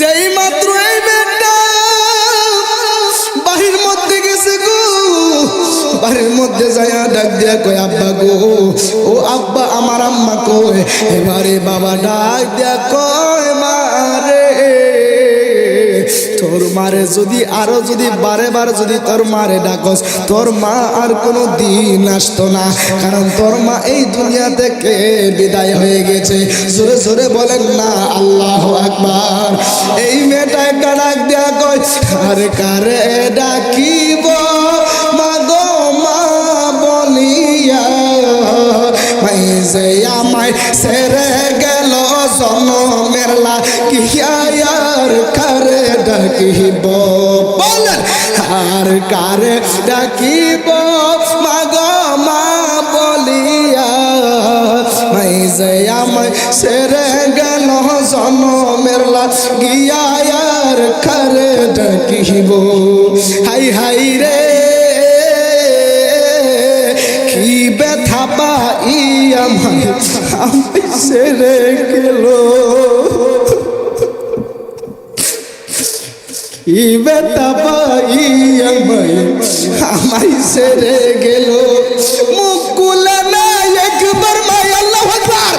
যেই মাত্র এই মেয়েটা বাড়ির মধ্যে গেছে গো। বাড়ির মধ্যে যায়া ডাক দিয়া কয়, আব্বা গো, ও আব্বা আমার আম্মা কয়, এবারে বাবা ডাক দিয়া কয়, মারে, তোর মারে যদি আরও যদি বারে বারে যদি তোর মারে ডাকস, তোর মা আর কোনো দিন আসতো না। কারণ তোর মা এই দুনিয়া থেকে বিদায় হয়ে গেছে? জোরে জোরে বলেন না, আল্লাহ। এই মেয়েটা একটা ডাক দেয়া কয়, আর কারে ডাকিব? মা গো মা বলিয়া। মাই যে আমায় সেরে গেল জনমের লাগিয়ার কারে ডাকিব? বলেন আর কারে ডাকিব? মা গো মা বলিয়া। মাই যে আমায় সেরে গেল জনমের লাগিয়ার কারে ডাকিব। হাই হাই রে, কি ব্যথা পাই আমার আমি সেরে গেল। কি ব্যথা পাই আমায় আমায় সেরে গেল। মুখ কুলে না একবার মাই আল্লাহ আকবার।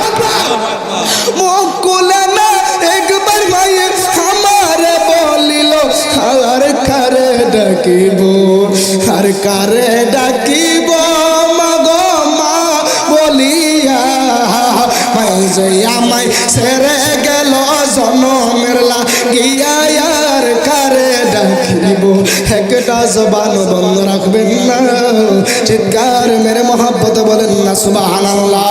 ডাকিব আর কারে ডাকিব মা বলিয়া? মাই যে আমায় সেরে গেল জনমের লাগিয়া। আর কারে ডাকিব? একটা জবান বন্ধ রাখবেন না। চিৎকার মেরে মহাব্বত বলেন না, সুবহানাল্লাহ।